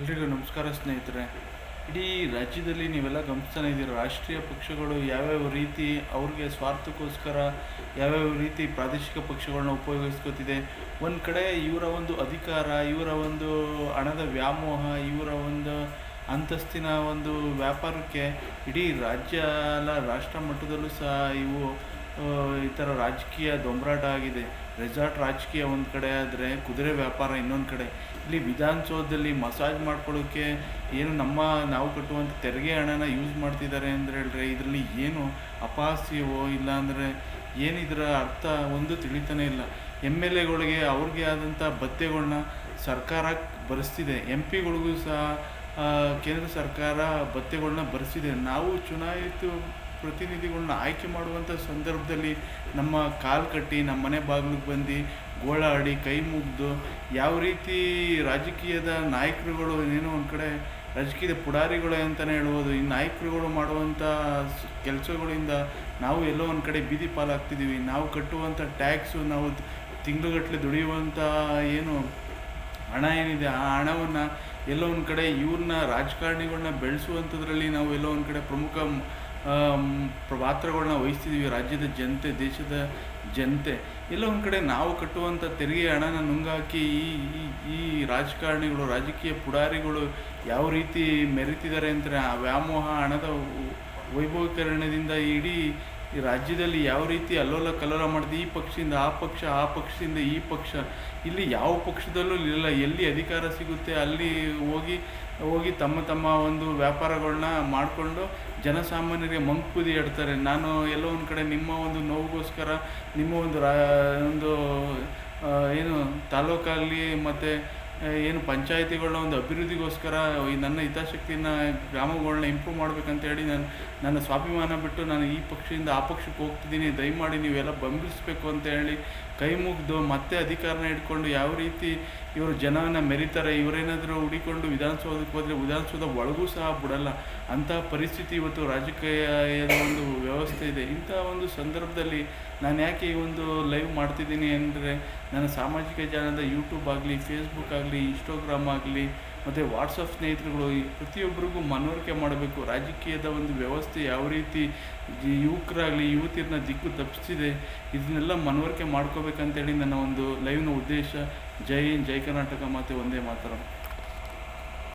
ಎಲ್ರಿಗೂ ನಮಸ್ಕಾರ ಸ್ನೇಹಿತರೆ. ಇಡೀ ರಾಜ್ಯದಲ್ಲಿ ನೀವೆಲ್ಲ ಗಮನಿಸ್ತಾನೆ ಇದ್ದೀರ, ರಾಷ್ಟ್ರೀಯ ಪಕ್ಷಗಳು ಯಾವ್ಯಾವ ರೀತಿ ಅವ್ರಿಗೆ ಸ್ವಾರ್ಥಕ್ಕೋಸ್ಕರ ಯಾವ್ಯಾವ ರೀತಿ ಪ್ರಾದೇಶಿಕ ಪಕ್ಷಗಳನ್ನ ಉಪಯೋಗಿಸ್ಕೋತಿದೆ. ಒಂದು ಕಡೆ ಇವರ ಒಂದು ಅಧಿಕಾರ, ಇವರ ಒಂದು ಹಣದ ವ್ಯಾಮೋಹ, ಇವರ ಒಂದು ಅಂತಸ್ತಿನ ಒಂದು ವ್ಯಾಪಾರಕ್ಕೆ ಇಡೀ ರಾಜ್ಯ ಅಲ್ಲ, ರಾಷ್ಟ್ರ ಮಟ್ಟದಲ್ಲೂ ಸಹ ಇವು ಈ ಥರ ರಾಜಕೀಯ ದೊಂಬರಾಟ ಆಗಿದೆ. ರೆಸಾರ್ಟ್ ರಾಜಕೀಯ ಒಂದು ಕಡೆ ಆದರೆ ಕುದುರೆ ವ್ಯಾಪಾರ ಇನ್ನೊಂದು ಕಡೆ. ಇಲ್ಲಿ ವಿಧಾನಸೌಧದಲ್ಲಿ ಮಸಾಜ್ ಮಾಡ್ಕೊಳ್ಳೋಕ್ಕೆ ಏನು ನಮ್ಮ ನಾವು ಕಟ್ಟುವಂಥ ತೆರಿಗೆ ಹಣನ ಯೂಸ್ ಮಾಡ್ತಿದ್ದಾರೆ ಅಂದರೆ ಹೇಳಿದ್ರೆ ಇದರಲ್ಲಿ ಏನು ಅಪಹಾಸ್ಯವೋ ಇಲ್ಲಾಂದರೆ ಏನಿದರ ಅರ್ಥ ಒಂದು ತಿಳಿತಾನೆ ಇಲ್ಲ. ಎಂ ಎಲ್ ಎಗಳಿಗೆ ಅವ್ರಿಗೆ ಆದಂಥ ಭತ್ಯೆಗಳನ್ನ ಸರ್ಕಾರ ಭರಿಸ್ತಿದೆ ಎಂ ಪಿಗಳಿಗೂ ಸಹ ಕೇಂದ್ರ ಸರ್ಕಾರ ಭತ್ತೆಗಳನ್ನ ಭರಿಸಿದೆ ನಾವು ಚುನಾಯಿತ ಪ್ರತಿನಿಧಿಗಳನ್ನ ಆಯ್ಕೆ ಮಾಡುವಂಥ ಸಂದರ್ಭದಲ್ಲಿ ನಮ್ಮ ಕಾಲು ಕಟ್ಟಿ, ನಮ್ಮ ಮನೆ ಬಾಗಿಲಿಗೆ ಬಂದು ಗೋಳಾಡಿ, ಕೈ ಮುಗಿದು ಯಾವ ರೀತಿ ರಾಜಕೀಯದ ನಾಯಕರುಗಳು ಏನೋ ಒಂದು ಕಡೆ ರಾಜಕೀಯದ ಪುಡಾರಿಗಳು ಅಂತಲೇ ಹೇಳ್ಬೋದು, ಈ ನಾಯಕರುಗಳು ಮಾಡುವಂಥ ಕೆಲಸಗಳಿಂದ ನಾವು ಎಲ್ಲೋ ಒಂದು ಕಡೆ ಬೀದಿ ಪಾಲಾಗ್ತಿದ್ದೀವಿ. ನಾವು ಕಟ್ಟುವಂಥ ಟ್ಯಾಕ್ಸು, ನಾವು ತಿಂಗಳುಗಟ್ಟಲೆ ದುಡಿಯುವಂಥ ಏನು ಹಣ ಏನಿದೆ, ಆ ಹಣವನ್ನು ಎಲ್ಲೋ ಒಂದು ಕಡೆ ಇವ್ರನ್ನ ರಾಜಕಾರಣಿಗಳನ್ನ ಬೆಳೆಸುವಂಥದ್ರಲ್ಲಿ ನಾವು ಎಲ್ಲೋ ಒಂದು ಕಡೆ ಪ್ರಮುಖ ಪಾತ್ರಗಳನ್ನ ವಹಿಸ್ತಿದ್ದೀವಿ ರಾಜ್ಯದ ಜನತೆ, ದೇಶದ ಜನತೆ. ಎಲ್ಲ ಒಂದು ಕಡೆ ನಾವು ಕಟ್ಟುವಂಥ ತೆರಿಗೆ ಹಣನ ನುಂಗಾಕಿ ಈ, ಈ- ಈ ರಾಜಕಾರಣಿಗಳು, ರಾಜಕೀಯ ಪುಡಾರಿಗಳು ಯಾವ ರೀತಿ ಮೆರಿತಿದ್ದಾರೆ ಅಂತಾರೆ ಆ ವ್ಯಾಮೋಹ ಹಣದ ವೈಭವೀಕರಣದಿಂದ ಇಡೀ ಈ ರಾಜ್ಯದಲ್ಲಿ ಯಾವ ರೀತಿ ಅಲ್ಲೋಲ ಕಲ್ಲೋಲ ಮಾಡಿದೆ ಈ ಪಕ್ಷದಿಂದ, ಆ ಪಕ್ಷ, ಆ ಪಕ್ಷದಿಂದ, ಈ ಪಕ್ಷ, ಇಲ್ಲಿ ಯಾವ ಪಕ್ಷದಲ್ಲೂ ಇಲ್ಲ ಎಲ್ಲಿ ಅಧಿಕಾರ ಸಿಗುತ್ತೆ, ಅಲ್ಲಿ ಹೋಗಿ ಹೋಗಿ ತಮ್ಮ ತಮ್ಮ ಒಂದು ವ್ಯಾಪಾರಗಳನ್ನ ಮಾಡಿಕೊಂಡು ಜನಸಾಮಾನ್ಯರಿಗೆ ಮಂಕುದಿ ಆಡ್ತಾರೆ. ನಾನು ಎಲ್ಲೋ ಒಂದು ಕಡೆ ನಿಮ್ಮ ಒಂದು ನೋವುಗೋಸ್ಕರ, ನಿಮ್ಮ ಒಂದು ರಾ, ಒಂದು ಏನು ತಾಲೂಕಲ್ಲಿ ಮತ್ತು ಏನು ಪಂಚಾಯತಿಗಳನ್ನ ಒಂದು ಅಭಿವೃದ್ಧಿಗೋಸ್ಕರ ಈ ನನ್ನ ಹಿತಾಸಕ್ತಿನ ಗ್ರಾಮಗಳನ್ನ ಇಂಪ್ರೂವ್ ಮಾಡ್ಬೇಕಂತ ಹೇಳಿ ನಾನು ನನ್ನ ಸ್ವಾಭಿಮಾನ ಬಿಟ್ಟು ನಾನು ಈ ಪಕ್ಷದಿಂದ ಆ ಪಕ್ಷಕ್ಕೆ ಹೋಗ್ತಿದ್ದೀನಿ, ದಯಮಾಡಿ ನೀವೆಲ್ಲ ಬೆಂಬಲಿಸಬೇಕು ಅಂತ ಹೇಳಿ ಕೈ ಮುಗಿದು ಮತ್ತೆ ಅಧಿಕಾರನ ಹಿಡ್ಕೊಂಡು ಯಾವ ರೀತಿ ಇವರು ಜನವನ್ನು ಮೆರಿತಾರೆ, ಇವರೇನಾದರೂ ಹುಡಿಕೊಂಡು ವಿಧಾನಸೌಧಕ್ಕೆ ಹೋದರೆ ವಿಧಾನಸೌಧ ಒಳಗೂ ಸಹ ಬಿಡಲ್ಲ. ಅಂತಹ ಪರಿಸ್ಥಿತಿ ಇವತ್ತು ರಾಜಕೀಯದ ಒಂದು ವ್ಯವಸ್ಥೆ ಇದೆ. ಇಂಥ ಒಂದು ಸಂದರ್ಭದಲ್ಲಿ ನಾನು ಯಾಕೆ ಈ ಒಂದು ಲೈವ್ ಮಾಡ್ತಿದ್ದೀನಿ ಅಂದರೆ, ನನ್ನ ಸಾಮಾಜಿಕ ಜಾಲದ ಯೂಟ್ಯೂಬ್ ಆಗಲಿ ಫೇಸ್ಬುಕ್ ಆಗಲಿ ಇನ್ಸ್ಟಾಗ್ರಾಮ್ ಆಗಲಿ ಮತ್ತು ವಾಟ್ಸಪ್ ಸ್ನೇಹಿತರುಗಳು, ಈ ಪ್ರತಿಯೊಬ್ಬರಿಗೂ ಮನವರಿಕೆ ಮಾಡಬೇಕು. ರಾಜಕೀಯದ ಒಂದು ವ್ಯವಸ್ಥೆ ಯಾವ ರೀತಿ ಯುವಕರಾಗಲಿ ಯುವತಿಯರನ್ನ ದಿಕ್ಕು ತಪ್ಪಿಸ್ತಿದೆ, ಇದನ್ನೆಲ್ಲ ಮನವರಿಕೆ ಮಾಡ್ಕೋಬೇಕಂತೇಳಿ ನನ್ನ ಒಂದು ಲೈವ್ನ ಉದ್ದೇಶ. ಜೈ ಜೈ ಕರ್ನಾಟಕ ಮತ್ತು ಒಂದೇ ಮಾತರಂ.